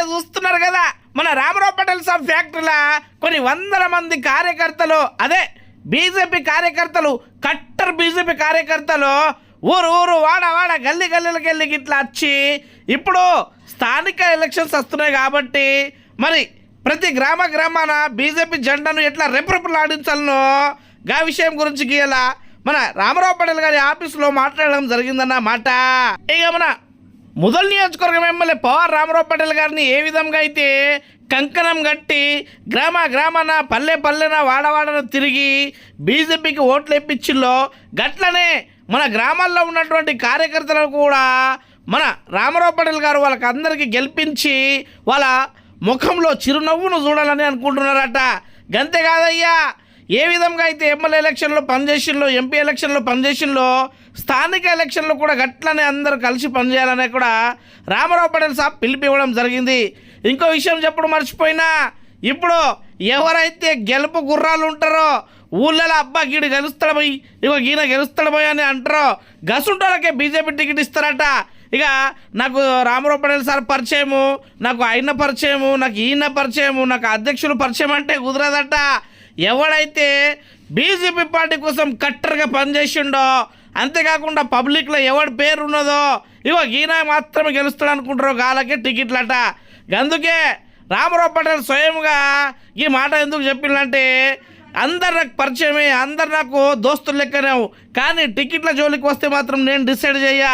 ఇప్పుడే చూస్తున్నారు కదా. మన రామరావు పటేల్ సాబ్ ఫ్యాక్టరీలో కొన్ని వందల మంది కార్యకర్తలు అదే బీజేపీ కార్యకర్తలు కట్టర్ బీజేపీ కార్యకర్తలు ఊరు ఊరు వాడ వాడ గల్లి గల్లీలకి వెళ్ళి ఇట్లా వచ్చి ఇప్పుడు స్థానిక ఎలక్షన్స్ వస్తున్నాయి కాబట్టి మరి ప్రతి గ్రామ గ్రామాన బీజేపీ జెండాను ఎట్లా రెపరెపలాడించాలనో గా విషయం గురించి గీయాల మన రామరావు పటేల్ గారి ఆఫీసులో మాట్లాడడం జరిగిందన్న మాట. ఇక మన ముదల్ నియోజకవర్గం ఎమ్మెల్యే పవార్ రామారావు పటేల్ గారిని ఏ విధంగా అయితే కంకణం కట్టి గ్రామ గ్రామాన పల్లె పల్లెన వాడవాడన తిరిగి బీజేపీకి ఓట్లు ఇప్పించిల్లో గట్లనే మన గ్రామాల్లో ఉన్నటువంటి కార్యకర్తలను కూడా మన రామారావు పటేల్ గారు వాళ్ళకందరికీ గెలిపించి వాళ్ళ ముఖంలో చిరునవ్వును చూడాలని అనుకుంటున్నారట. గంతే కాదయ్యా. ఏ విధంగా అయితే ఎమ్మెల్యే ఎలక్షన్లో పనిచేసిందో ఎంపీ ఎలక్షన్లో పనిచేసిందో స్థానిక ఎలక్షన్లు కూడా గట్లనే అందరూ కలిసి పనిచేయాలనే కూడా రామారావు పటేల్ సాబ్ పిలిపివ్వడం జరిగింది. ఇంకో విషయం చెప్పడం మర్చిపోయినా ఇప్పుడు ఎవరైతే గెలుపు గుర్రాలు ఉంటారో ఊళ్ళలో అబ్బా గీడు గెలుస్తాడు పోయి ఇగో ఈయన గెలుస్తాడు పోయి అని అంటారో గసుంటోళ్ళకే బీజేపీ టికెట్ ఇస్తారట. ఇక నాకు రామారావు పటేల్ సార్ పరిచయము నాకు ఆయన పరిచయము నాకు ఈయన పరిచయము నాకు అధ్యక్షులు పరిచయం అంటే కుదరదట. ఎవడైతే బీజేపీ పార్టీ కోసం కట్టర్గా పనిచేసిండో అంతేకాకుండా పబ్లిక్లో ఎవడి పేరు ఉన్నదో ఇగో ఈయన మాత్రమే గెలుస్తాడు అనుకుంటారు గాలకే టికెట్లట. అందుకే రామారావు పటేల్ స్వయంగా ఈ మాట ఎందుకు చెప్పిందంటే అందరు నాకు పరిచయమే అందరు నాకు దోస్తులు లెక్కనే కానీ టికెట్ల జోలికి వస్తే మాత్రం నేను డిసైడ్ చేయ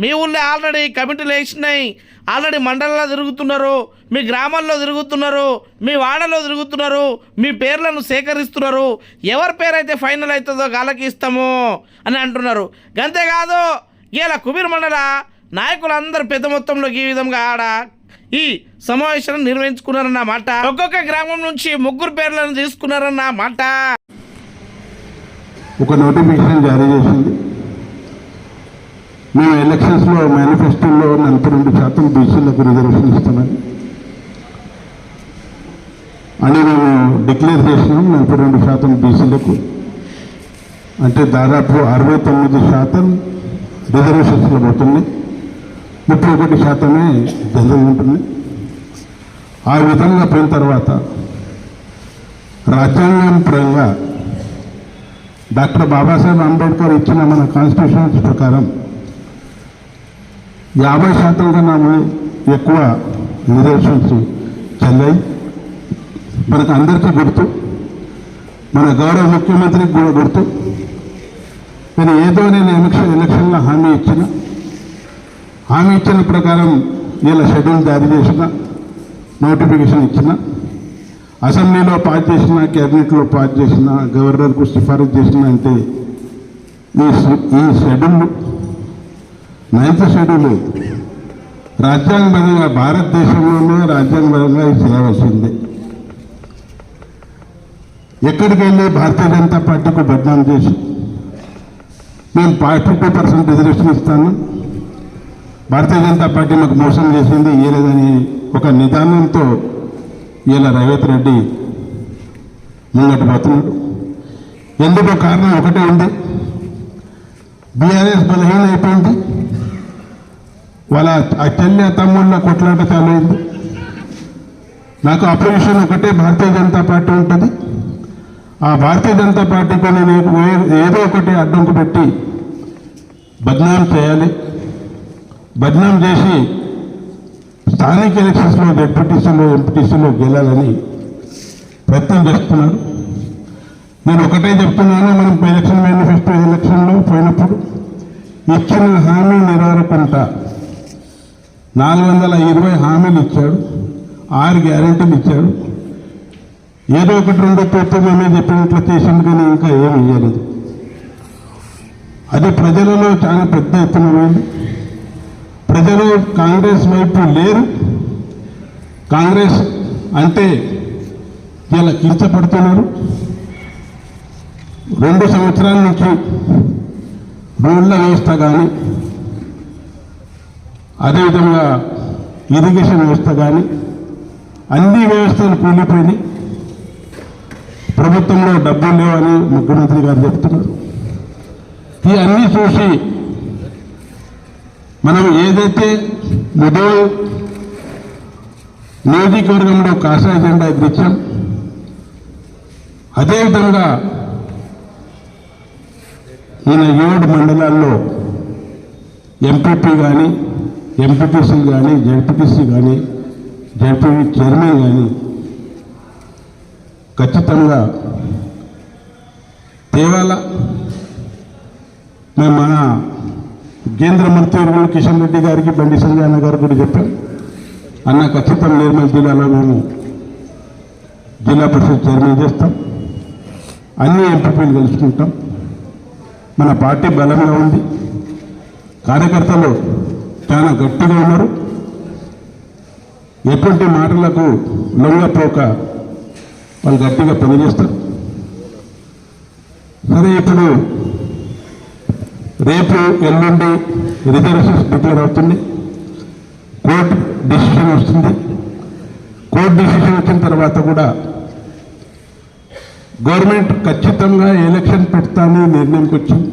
మీ ఊళ్ళో ఆల్రెడీ కమిటీలు వేసినాయి. ఆల్రెడీ మండలంలో తిరుగుతున్నారు. మీ గ్రామాల్లో తిరుగుతున్నారు. మీ వాడలో తిరుగుతున్నారు. మీ పేర్లను సేకరిస్తున్నారు. ఎవరి పేరు అయితే ఫైనల్ అవుతుందో గాలకి ఇస్తాము అని అంటున్నారు. అంతేకాదు ఇలా కుబీర్ మండల నాయకులందరూ పెద్ద మొత్తంలో ఈ విధంగా ఆడ ఈ సమావేశాన్ని నిర్వహించుకున్నారన్న మాట. ఒక్కొక్క గ్రామం నుంచి ముగ్గురు పేర్లను తీసుకున్నారన్న మాట. ఒక నోటిఫికేషన్ జారీ చేసింది. మేము ఎలక్షన్స్లో మేనిఫెస్టోలో నలభై రెండు శాతం బీసీలకు రిజర్వేషన్ ఇస్తామని అని మేము డిక్లేర్ చేసినాం నలభై రెండు శాతం బీసీలకు. అంటే దాదాపు అరవై తొమ్మిది శాతం రిజర్వేషన్స్లో పోతుంది ముప్పై ఒకటి శాతమే జనరల్ ఉంటుంది. ఆ విధంగా పోయిన తర్వాత రాజ్యాంగం పరంగా డాక్టర్ బాబాసాహెబ్ అంబేద్కర్ ఇచ్చిన మన కాన్స్టిట్యూషన్స్ ప్రకారం యాభై శాతం కన్నా ఎక్కువ రిజర్వేషన్స్ చెల్లాయి. మనకు అందరికీ గుర్తు. మన గౌరవ ముఖ్యమంత్రికి కూడా గుర్తు. నేను ఏదో నేను ఎలక్షన్ ఎలక్షన్లో హామీ ఇచ్చిన. హామీ ఇచ్చిన ప్రకారం ఇలా షెడ్యూల్ జారీ చేసిన నోటిఫికేషన్ ఇచ్చిన. అసెంబ్లీలో పాస్ చేసిన కేబినెట్లో పాస్ చేసిన గవర్నర్కు సిఫారసు చేసిన అంటే ఈ ఈ షెడ్యూల్ నైన్త్ షెడ్యూల్. రాజ్యాంగబద్ధంగా భారతదేశంలోనే రాజ్యాంగబద్ధంగా ఇది చేయవలసిందే ఎక్కడికి వెళ్ళి భారతీయ జనతా పార్టీకి బద్నాం చేసి మేము ఫిఫ్టీ పర్సెంట్ రిజర్వేషన్ ఇస్తాను. భారతీయ జనతా పార్టీ మాకు మోసం చేసింది ఏలేదని ఒక నిదానంతో ఇలా రేవంత్ రెడ్డి ముంగట పోతున్నాడు ఎందుకో కారణం ఒకటే ఉంది. బీఆర్ఎస్ బలహీన అయిపోయింది వాళ్ళ ఆ చెల్లి తమ్ముళ్ళ కొట్లాట చాలైంది నాకు అపోజిషన్ ఒకటే భారతీయ జనతా పార్టీ ఉంటుంది. ఆ భారతీయ జనతా పార్టీకి నేను ఏ- ఏదో ఒకటి అడ్డంకు పెట్టి బద్నాం చేయాలి. బద్నాం చేసి స్థానిక ఎలక్షన్స్లో డెప్యూటీసీలో ఎంపీటీసీలో గెలాలని ప్రయత్నం చేస్తున్నారు నేను ఒకటే చెప్తున్నాను మనం ఎలక్షన్ మేనిఫెస్టో ఎలక్షన్లో పోయినప్పుడు ఇచ్చిన హామీ నెరవేరకుండా నాలుగు వందల ఇరవై హామీలు ఇచ్చాడు ఆరు గ్యారెంటీలు ఇచ్చాడు ఏదో ఒకటి రెండో ప్రభుత్వమే చెప్పినట్లు చేసింది కానీ ఇంకా ఏమి ఇవ్వలేదు అది ప్రజలలో చాలా పెద్ద ఎత్తున పోయింది. ప్రజలు కాంగ్రెస్ వైపు లేరు. కాంగ్రెస్ అంటే ఇలా కించపడుతున్నారు. రెండు సంవత్సరాల నుంచి రోడ్ల వ్యవస్థ కానీ అదేవిధంగా ఇరిగేషన్ వ్యవస్థ కానీ అన్ని వ్యవస్థలు కూలిపోయినాయి. ప్రభుత్వంలో డబ్బులు లేవని ముఖ్యమంత్రి గారు చెప్తున్నారు. ఈ అన్నీ చూసి మనం ఏదైతే ముదో నియోజకవర్గంలో కాషాయ జెండా ఎదిరించాం అదేవిధంగా ఈయన ఏడు మండలాల్లో ఎంపీపీ కానీ ఎంపీటీసీ కానీ జడ్పీటీసీ కానీ జడ్పీ చైర్మన్ కానీ ఖచ్చితంగా తేవాల మేము మన కేంద్ర మంత్రి కిషన్ రెడ్డి గారికి బండి సంజయ్ అన్న గారు కూడా చెప్పాం. అన్న ఖచ్చితంగా నిర్మల్ జిల్లాలో మేము జిల్లా పరిషత్ చైర్మన్ చేస్తాం. అన్ని ఎంపీపీలు గెలుచుకుంటాం మన పార్టీ బలంగా ఉంది. కార్యకర్తలు చాలా గట్టిగా ఉన్నారు. ఎటువంటి మాటలకు లొంగపోక వాళ్ళు గట్టిగా పనిచేస్తారు. సరే ఇప్పుడు రేపు ఎల్లుండి రిజర్వేషన్స్ డిక్లేర్ అవుతుంది. కోర్టు డిసిషన్ వస్తుంది. కోర్టు డిసిషన్ వచ్చిన తర్వాత కూడా గవర్నమెంట్ ఖచ్చితంగా ఎలక్షన్ పెడతామని నిర్ణయంకి వచ్చింది.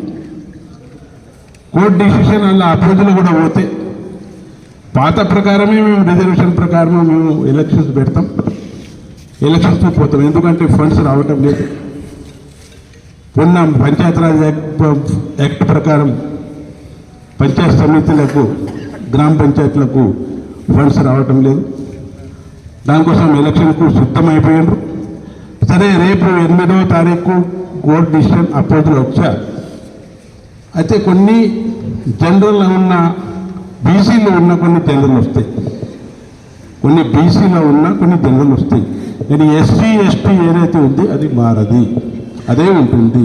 కోర్టు డిసిషన్ అలా అపోజులు కూడా పోతే పాత ప్రకారమే మేము రిజర్వేషన్ ప్రకారమే మేము ఎలక్షన్స్ పెడతాం. ఎలక్షన్స్ పోతాం. ఎందుకంటే ఫండ్స్ రావటం లేదు. ఉన్న పంచాయతీరాజ్ యాక్ట్ యాక్ట్ ప్రకారం పంచాయత్ సమితులకు గ్రామ పంచాయతీలకు ఫండ్స్ రావటం లేదు. దానికోసం ఎలక్షన్కు సిద్ధమైపోయినారు సరే రేపు ఎనిమిదవ తారీఖు కోర్టు డిసిషన్ అపోజులు వచ్చారు. అయితే కొన్ని జనరల్ ఉన్న బీసీలో ఉన్న కొన్ని జనరల్ వస్తాయి. కొన్ని బీసీలో ఉన్న కొన్ని జనరల్ వస్తాయి. కానీ ఎస్సీ ఎస్టీ ఏదైతే ఉంది అది మారది. అదే ఉంటుంది.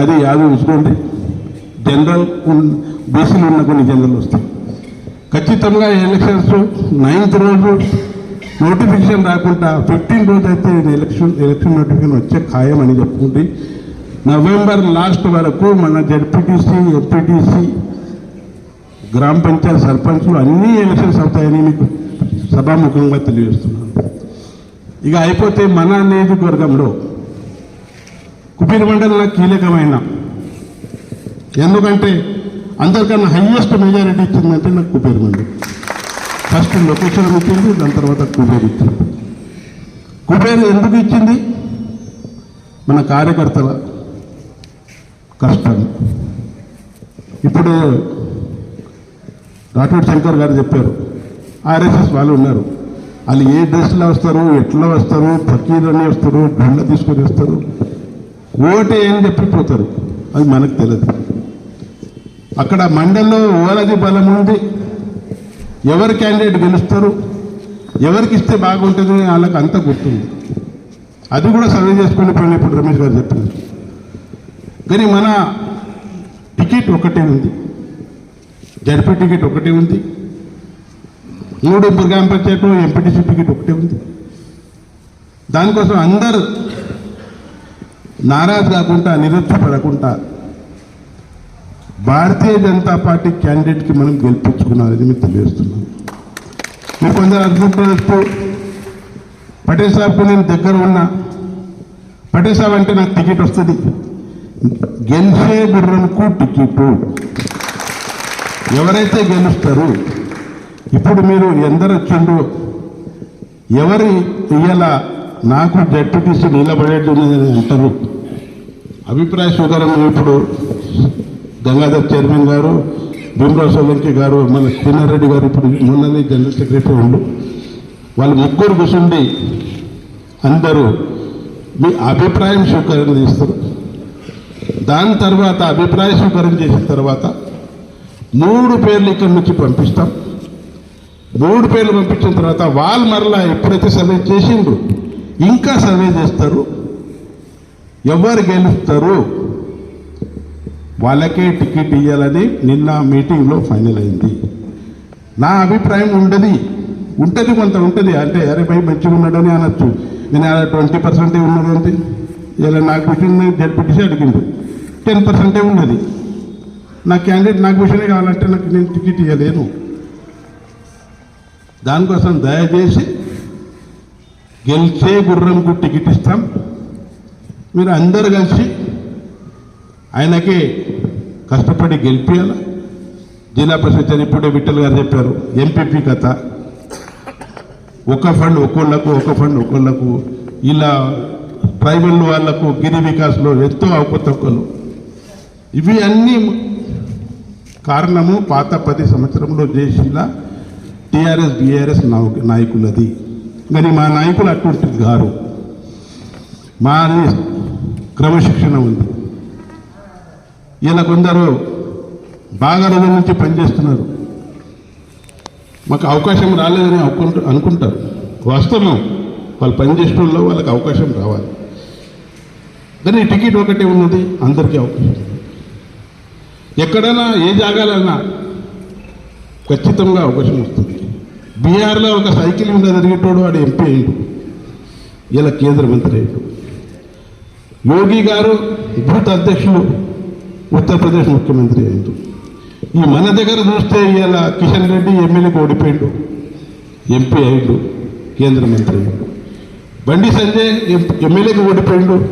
అది యాది ఉంచుకోండి జనరల్ బీసీలో ఉన్న కొన్ని జనరల్ వస్తాయి. ఖచ్చితంగా ఎలక్షన్స్ నైన్త్ రోజు నోటిఫికేషన్ రాకుండా ఫిఫ్టీన్ రోజు అయితే ఎలక్షన్ ఎలక్షన్ నోటిఫికేషన్ వచ్చే ఖాయం అని చెప్పుకుంటే నవంబర్ లాస్ట్ వరకు మన జడ్పీటీసీ ఎంపీటీసీ గ్రామ పంచాయతీ సర్పంచ్లు అన్ని ఎలక్షన్స్ అవుతాయని మీకు సభాముఖంగా తెలియజేస్తున్నాను. ఇక అయిపోతే మన నియోజకవర్గంలో కుబీర్ మండలం నాకు కీలకమైన ఎందుకంటే అందరికన్నా హయ్యెస్ట్ మెజారిటీ ఇచ్చిందంటే నాకు కుబేర్ మండలి. ఫస్ట్ లొకేషన్ ఇచ్చింది దాని తర్వాత కుబేర్ ఇచ్చింది. కుబేర్ ఎందుకు ఇచ్చింది? మన కార్యకర్తల కష్టం. ఇప్పుడు రాఠోడ్ శంకర్ గారు చెప్పారు. ఆర్ఎస్ఎస్ వాళ్ళు ఉన్నారు. వాళ్ళు ఏ డ్రెస్లో వస్తారు ఎట్లా వస్తారు ఫకీర్లని వస్తారు దండ తీసుకొని వస్తారు. ఓటే అని చెప్పిపోతారు అది మనకు తెలియదు అక్కడ మండల్లో ఓలది బలం ఉంది. ఎవరు క్యాండిడేట్ గెలుస్తారు ఎవరికి ఇస్తే బాగుంటుంది అని వాళ్ళకి అంత గుర్తుంది. అది కూడా సర్వే చేసుకుని పని ఇప్పుడు రమేష్ గారు చెప్పినారు కానీ మన టికెట్ ఒకటే ఉంది. జడ్పీ టికెట్ ఒకటే ఉంది. మూడు గ్రామ పంచాయతీలో ఎంపీటీసీ టికెట్ ఒకటే ఉంది. దానికోసం అందరూ నారాజు కాకుండా నిరుత్సపడకుండా భారతీయ జనతా పార్టీ క్యాండిడేట్కి మనం గెలిపించుకున్నారని మీకు తెలియజేస్తున్నాం మీరు కొందరు అనుకుంటున్నట్టు పటేల్ సాబ్కు నేను దగ్గర ఉన్నా. పటేల్ సాబ్ అంటే నాకు టికెట్ వస్తుంది. గెలిచే గుర్రంకు టికెట్. ఎవరైతే గెలుస్తారు ఇప్పుడు మీరు ఎందరు వచ్చిండు ఎవరు ఇయ్యాల నాకు జడ్పీటీసీ నిలబడేది అంటారు అభిప్రాయ స్వీకారం ఇప్పుడు గంగాధర్ చైర్మన్ గారు భీమరావు సోలంకి గారు మన రెడ్డి గారు ఇప్పుడు మొన్ననే జనరల్ సెక్రటరీ ఉండు. వాళ్ళు ముగ్గురు కూర్చుండి అందరూ మీ అభిప్రాయం స్వీకరణ చేస్తారు. దాని తర్వాత అభిప్రాయ స్వీకరణ చేసిన తర్వాత మూడు పేర్లు ఇక్కడి నుంచి పంపిస్తాం. మూడు పేర్లు పంపించిన తర్వాత వాళ్ళు మరలా ఎప్పుడైతే సర్వే చేసిండ్రు ఇంకా సర్వే చేస్తారు ఎవరు గెలుస్తారు వాళ్ళకే టికెట్ ఇవ్వాలని నిన్న మీటింగ్లో ఫైనల్ అయింది. నా అభిప్రాయం ఉండదు. ఉంటుంది కొంత ఉంటుంది. అంటే అరే భయ్ మంచిగా ఉన్నాడని అనొచ్చు. నేను అలా ట్వంటీ పర్సెంటే ఉన్నదంటే ఇలా నాకు విషయం జడ్పీటీసీ అడిగిండు టెన్ పర్సెంటే ఉన్నది. నా క్యాండిడేట్ నాకు విషయమే కావాలంటే నాకు నేను టికెట్ ఇవ్వలేను దానికోసం దయచేసి గెలిచే గుర్రంకు టికెట్ ఇస్తాం. మీరు అందరు కలిసి ఆయనకి కష్టపడి గెలిపించాల జిల్లా పరిషత్ ఇప్పుడే విఠల్ గారు చెప్పారు ఎంపీపీ కథ. ఒక ఫండ్ ఒక్కోళ్ళకు ఒక ఫండ్ ఒక్కోళ్ళకు ఇలా ట్రైబల్ వాళ్ళకు గిరి వికాస్లో ఎంతో అవకతవకలు ఇవి అన్నీ కారణము పాత పది సంవత్సరంలో చేసిన టీఆర్ఎస్ బీఆర్ఎస్ నాయకులది. కానీ మా నాయకులు అటువంటిది గారు మా క్రమశిక్షణ ఉంది. ఇలా కొందరు బాగా రోజుల నుంచి పనిచేస్తున్నారు. మాకు అవకాశం రాలేదని అనుకుంటు అనుకుంటారు. వాస్తవం వాళ్ళు పనిచేసిన వాళ్ళకి అవకాశం రావాలి. కానీ టికెట్ ఒకటే ఉన్నది అందరికీ అవకాశం. ఎక్కడైనా ఏ జాగాలైనా ఖచ్చితంగా అవకాశం వస్తుంది. బీహార్లో ఒక సైకిల్ మీద తిరిగేటోడు వాడు ఎంపీ అయ్యిండు. ఇలా కేంద్ర మంత్రి అయ్యాడు. యోగి గారు భూత అధ్యక్షులు ఉత్తరప్రదేశ్ ముఖ్యమంత్రి అయ్యాడు. ఈ మన దగ్గర చూస్తే ఇలా కిషన్ రెడ్డి ఎమ్మెల్యేకి ఓడిపోయిండు. ఎంపీ అయ్యాడు కేంద్ర మంత్రి అయ్యాడు. బండి సంజయ్ ఎం- ఎమ్మెల్యేకి ఓడిపోయిండు.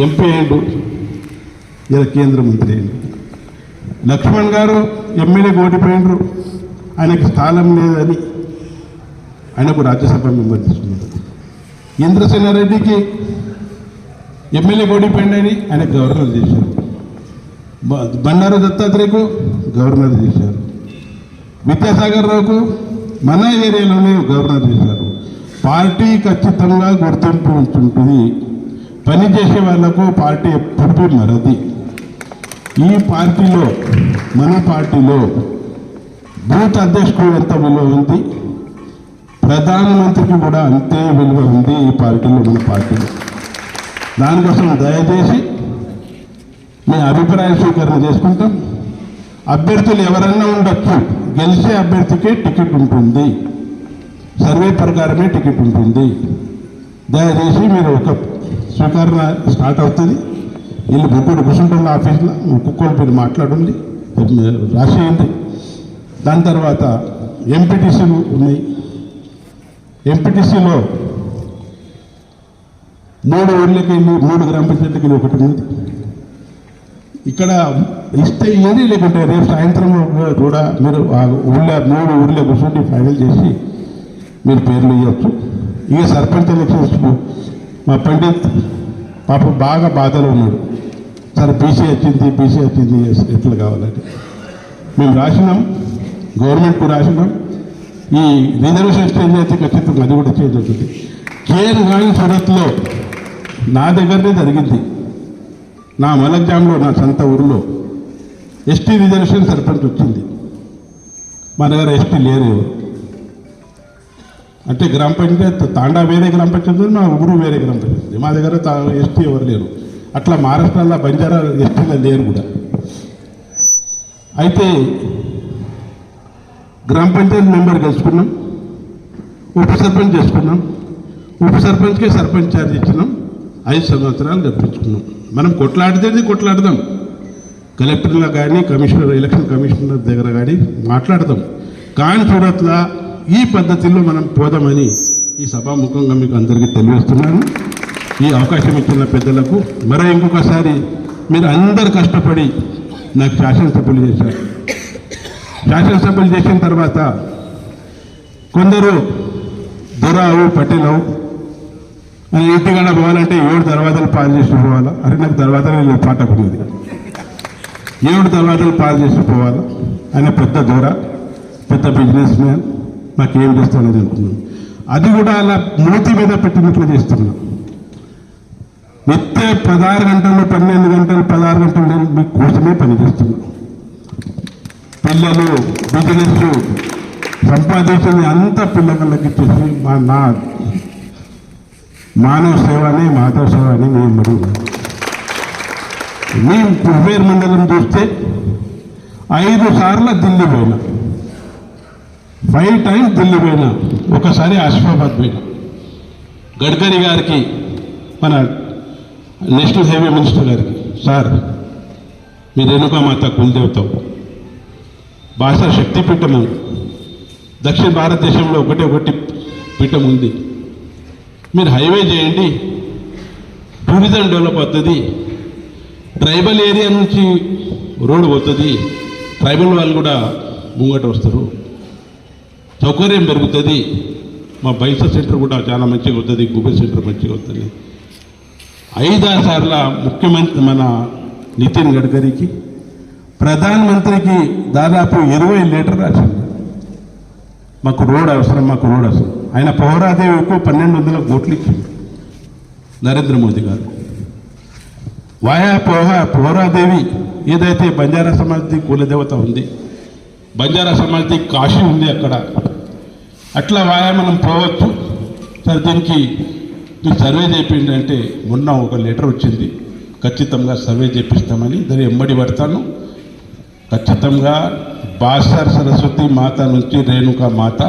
ఎంపీ అయ్యాడు. ఇలా కేంద్ర మంత్రి అయ్యాడు. లక్ష్మణ్ గారు ఎమ్మెల్యే ఓడిపోయినరు ఆయనకి స్థానం లేదని ఆయనకు రాజ్యసభ మెంబర్ తీసుకున్నారు. ఇంద్రసేనారెడ్డికి ఎమ్మెల్యే ఓడిపోయిందని ఆయన గవర్నర్ చేశారు. బండారు దత్తాత్రేయకు గవర్నర్ చేశారు. విద్యాసాగర్ రావుకు మన ఏరియాలోనే గవర్నర్ చేశారు. పార్టీ ఖచ్చితంగా గుర్తింపు ఉంటుంటుంది పని చేసే వాళ్ళకు పార్టీ ఎప్పటికీ మరది. ఈ పార్టీలో మన పార్టీలో బూత్ అధ్యక్షుడు ఎంత విలువ ఉంది? ప్రధానమంత్రికి కూడా అంతే విలువ ఉంది ఈ పార్టీలో మన పార్టీలో. దానికోసం దయచేసి మీ అభిప్రాయ స్వీకరణ చేసుకుంటాం. అభ్యర్థులు ఎవరన్నా ఉండొచ్చు. గెలిచే అభ్యర్థికే టికెట్ ఉంటుంది. సర్వే ప్రకారమే టికెట్ ఉంటుంది. దయచేసి మీరు ఒక స్వీకరణ స్టార్ట్ అవుతుంది. వీళ్ళు ముగ్గురు కూర్చుంటున్న ఆఫీస్లో ఒక్కొక్కరు పేరు మాట్లాడుంది రాసేయండి దాని తర్వాత ఎంపీటీసీలు ఉన్నాయి. ఎంపీటీసీలో మూడు ఊర్లకి మూడు గ్రామ పంచాయతీకి ఒకటి ఉంది ఇక్కడ ఇస్తే ఏది లేకుంటే రేపు సాయంత్రం కూడా మీరు ఆ ఊళ్ళో మూడు ఊర్లో కూర్చొని ఫైనల్ చేసి మీరు పేర్లు ఇవ్వచ్చు ఇక సర్పంచ్ ఎలక్షన్స్ మా పండిత్ పాప బాగా బాధలో ఉన్నాడు. సార్ బీసీ వచ్చింది బీసీ వచ్చింది ఎట్లా కావాలంటే. మేము రాసినాం గవర్నమెంట్కు రాసినాం. ఈ రిజర్వేషన్ చేంజ్ అయితే ఖచ్చితంగా అది కూడా చేంజ్ అవుతుంది. కేర్ కానీ సూరత్లో నా దగ్గరనే జరిగింది. నా మలగ్జాంలో నా సొంత ఊరిలో ఎస్టీ రిజర్వేషన్ సర్పంచ్ వచ్చింది. మా దగ్గర ఎస్టీ లేరు అంటే గ్రామ పంచాయత్ తాండా వేరే గ్రామ పంచాయతీ మా ఊరు వేరే గ్రామ పంచాయతీ మా దగ్గర ఎస్టీ ఎవరు లేరు. అట్లా మహారాష్ట్రలో బంజారా ఎస్టీలో లేరు కూడా. అయితే గ్రామ పంచాయతీ మెంబర్ గెలుచుకున్నాం ఉప సర్పంచ్ చేసుకున్నాం ఉప సర్పంచ్కి సర్పంచ్ ఛార్జ్ ఇచ్చినాం ఐదు సంవత్సరాలు గడిపించుకున్నాం. మనం కొట్లాడితేది కొట్లాడదాం. కలెక్టర్లో కానీ కమిషనర్ ఎలక్షన్ కమిషనర్ దగ్గర కానీ మాట్లాడదాం. కానీ చూడట్లా ఈ పద్ధతిలో మనం పోదామని ఈ సభాముఖంగా మీకు అందరికీ తెలియజేస్తున్నాను. ఈ అవకాశం ఇచ్చిన పెద్దలకు మరో ఇంకొకసారి మీరు అందరు కష్టపడి నాకు శాసనసభ్యులు చేశారు. శాసనసభ్యులు చేసిన తర్వాత కొందరు దొరావు పటేలవు అని ఇంటికన్నా పోవాలంటే ఏడు దర్వాజాలు పాలు చేసి పోవాలా? అరే నాకు దర్వాజాలు నేను పాట పడింది. ఏడు దర్వాజాలు పాలు చేసి పోవాలా? ఆయన పెద్ద దూర పెద్ద బిజినెస్ మ్యాన్ మాకేం చేస్తానని అనుకున్నాను. అది కూడా అలా మూతి మీద పెట్టినట్లు చేస్తున్నాను నిత్య పదహారు గంటలు పన్నెండు గంటలు పదహారు గంటలు నేను మీ కోసమే పనిచేస్తున్నాను. పిల్లలు బిజినెస్ సంపాదించింది అంతా పిల్లలకి ఇచ్చేసి మా నా మానవ సేవ అని మాధవ సేవ అని నేను మరి మేము కుబేర్ మండలం చూస్తే ఐదు సార్లు ఢిల్లీ పోయినా. ఫైవ్ టైమ్స్ ఢిల్లీ పోయినా. ఒకసారి ఆసిఫాబాద్ పోయినా. గడ్కరీ గారికి మన నేషనల్ హైవే మినిస్టర్ గారికి. సార్ మీ రేణుకామాత కులదేవత. కులదేవతావు భాష శక్తి పీఠము దక్షిణ భారతదేశంలో ఒకటే ఒకటి పీఠం ఉంది. మీరు హైవే చేయండి. టూరిజం డెవలప్ అవుతుంది. ట్రైబల్ ఏరియా నుంచి రోడ్డు పోతుంది. ట్రైబల్ వాళ్ళు కూడా ముంగట వస్తారు. సౌకర్యం పెరుగుతుంది. మా బైసా సెంటర్ కూడా చాలా మంచిగా అవుతుంది. గూగుల్ సెంటర్ మంచిగా అవుతుంది. ఐదారు సార్ల ముఖ్యమంత్రి మన నితిన్ గడ్కరీకి ప్రధానమంత్రికి దాదాపు ఇరవై లీటర్ రాసింది. మాకు రోడ్ అవసరం మాకు రోడ్ అవసరం. ఆయన పౌరాదేవికు పన్నెండు వందల కోట్లు ఇచ్చింది. నరేంద్ర మోదీ గారు. వాయా పోహ పౌరాదేవి ఏదైతే బంజారా సమాజి కులదేవత ఉంది బంజారా సమాజి కాశీ ఉంది అక్కడ. అట్లా వాయా మనం పోవచ్చు. సరే దీనికి సర్వే చేయండి అంటే మొన్న ఒక లెటర్ వచ్చింది. ఖచ్చితంగా సర్వే చేపిస్తామని దాన్ని ఎమ్మడి పడతాను. ఖచ్చితంగా బాసర్ సరస్వతి మాత నుంచి రేణుకా మాత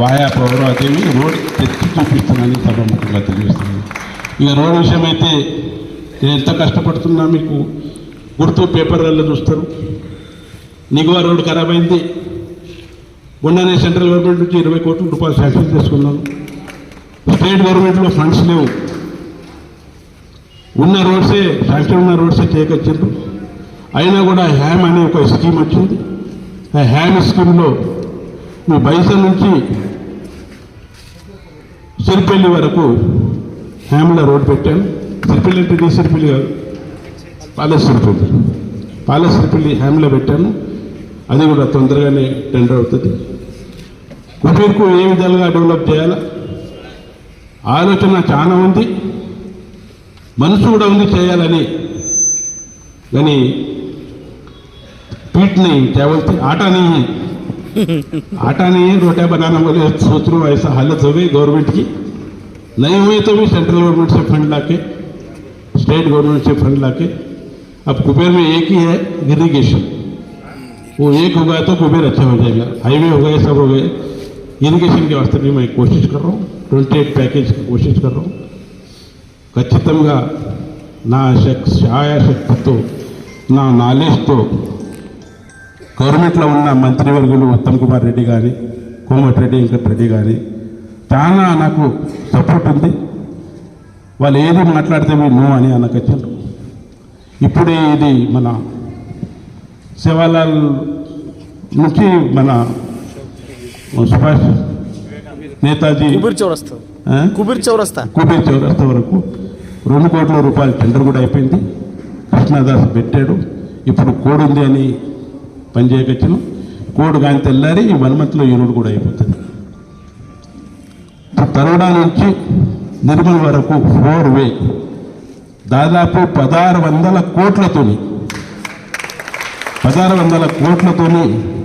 వాయా పౌరాదేవి రోడ్ తెచ్చి చూపిస్తానని సభాముఖంగా తెలియజేస్తున్నాను. ఇక రోడ్ విషయం అయితే నేను ఎంత కష్టపడుతున్నా మీకు గుర్తు పేపర్లలో చూస్తారు. నిగోవా రోడ్ ఖరాబ్ అయింది మొన్ననే సెంట్రల్ గవర్నమెంట్ నుంచి ఇరవై కోట్ల రూపాయలు శాంక్షన్ చేసుకున్నాను. స్టేట్ గవర్నమెంట్లో ఫండ్స్ లేవు. ఉన్న రోడ్సే ఫ్యాక్టరీ ఉన్న రోడ్సే చేయకొచ్చిండ్రు అయినా కూడా హ్యామ్ అనే ఒక స్కీమ్ వచ్చింది. ఆ హ్యామ్ స్కీమ్లో మీ బైస నుంచి సిరిపల్లి వరకు హ్యామ్ల రోడ్ పెట్టాను సిరిపల్లి అంటే సిరిపల్లి కాదు పాలెస్ సిరిపల్లి. పాలెస్ సిరిపల్లి హ్యామ్లో పెట్టాను అది కూడా తొందరగానే టెండర్ అవుతుంది. కుటీర్కు ఏ విధాలుగా డెవలప్ చేయాలా? ఆలోచన చాలా ఉంది మనసు కూడా ఉంది చేయాలని కానీ पीठ नहीं क्या बोलते आटा नहीं है आटा नहीं है रोटियां बनाना बोले सोच रहा हूँ ऐसा हालत हो गई गवर्नमेंट की नहीं हुई तो भी सेंट्रल गवर्नमेंट से फंड लाके स्टेट गवर्नमेंट से फंड लाके अब कुबेर में एक ही है इरीगेशन वो एक हो गया तो कुबेर अच्छा हो जाएगा हाईवे हो गए सब हो गए इरीगेशन के वास्ते भी मैं कोशिश कर रहा हूँ ट्वेंटी एट पैकेज की कोशिश कर रहा हूँ ఖచ్చితంగా నా శక్ ఛాయాశక్తితో నా నాలెడ్జ్తో గవర్నమెంట్లో ఉన్న మంత్రివర్గులు ఉత్తమ్ కుమార్ రెడ్డి కానీ కోమటిరెడ్డి వెంకటరెడ్డి కానీ చాలా నాకు సపోర్ట్ ఉంది వాళ్ళు ఏది మాట్లాడితే మీరు నో అని అనకొచ్చారు ఇప్పుడే ఇది మన శివాలాల్ నుంచి మన సుభాష్ నేతాజీ. కుబీర్ చౌరస్తా? కుబీర్ చౌరస్తా. కుబేర్ చౌరస్తా వరకు రెండు కోట్ల రూపాయల టెండర్ కూడా అయిపోయింది. కృష్ణదాస్ పెట్టాడు. ఇప్పుడు కోడ్ ఉంది అని పనిచేయకొచ్చిన. కోడ్ కానీ తెల్లారి ఈ వన్ మంత్లో కూడా అయిపోతుంది. తరోడా నుంచి నిర్మల్ వరకు ఫోర్ వే. దాదాపు పదహారు వందల కోట్లతోని పదహారు వందల కోట్లతోని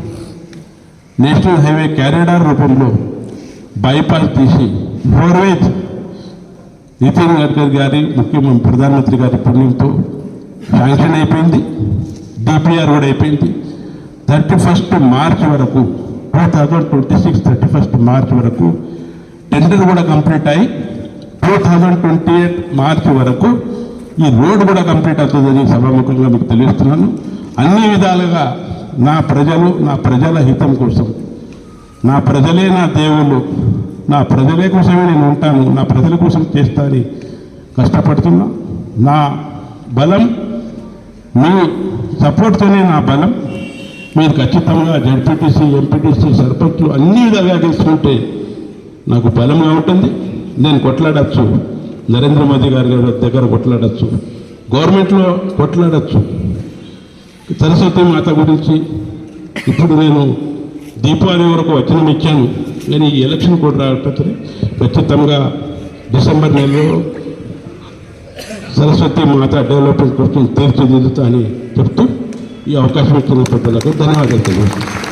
నేషనల్ హైవే క్యారిడార్ రూపంలో బైపాస్ తీసి ఫోర్ నితిన్ గడ్కరీ గారి ముఖ్యమంత్రి ప్రధానమంత్రి గారి పుణ్యంతో శాంక్షన్ అయిపోయింది. డిపిఆర్ కూడా అయిపోయింది. థర్టీ ఫస్ట్ మార్చ్ వరకు two thousand twenty six thirty first March వరకు టెండర్ కూడా కంప్లీట్ అయ్యి two thousand twenty eight March వరకు ఈ రోడ్ కూడా కంప్లీట్ అవుతుందని సభాముఖంగా మీకు తెలియస్తున్నాను అన్ని విధాలుగా నా ప్రజలు నా ప్రజల హితం కోసం. నా ప్రజలే నా దేవుళ్ళు. నా ప్రజలే కోసమే నేను ఉంటాను. నా ప్రజల కోసం చేస్తాను కష్టపడుతున్నా. నా బలం మీ సపోర్ట్తోనే నా బలం. మీరు ఖచ్చితంగా జడ్పీటీసీ ఎంపీటీసీ సర్పంచ్ అన్ని విధాలుగా తీసుకుంటే నాకు బలంగా ఉంటుంది. నేను కొట్లాడచ్చు. నరేంద్ర మోదీ గారి దగ్గర కొట్లాడచ్చు. గవర్నమెంట్లో కొట్లాడచ్చు. సరస్వతి మాత గురించి ఇప్పుడు నేను దీపావళి వరకు వచనం ఇచ్చాను నేను ఈ ఎలక్షన్ కూడా రాకపోతే ఖచ్చితంగా డిసెంబర్ నెలలో సరస్వతి మాత డెవలప్మెంట్ కోసం తీర్చిదిద్దుతా అని చెప్తూ ఈ అవకాశం ఇచ్చిన పెద్దలకు ధన్యవాదాలు తెలియజేస్తాను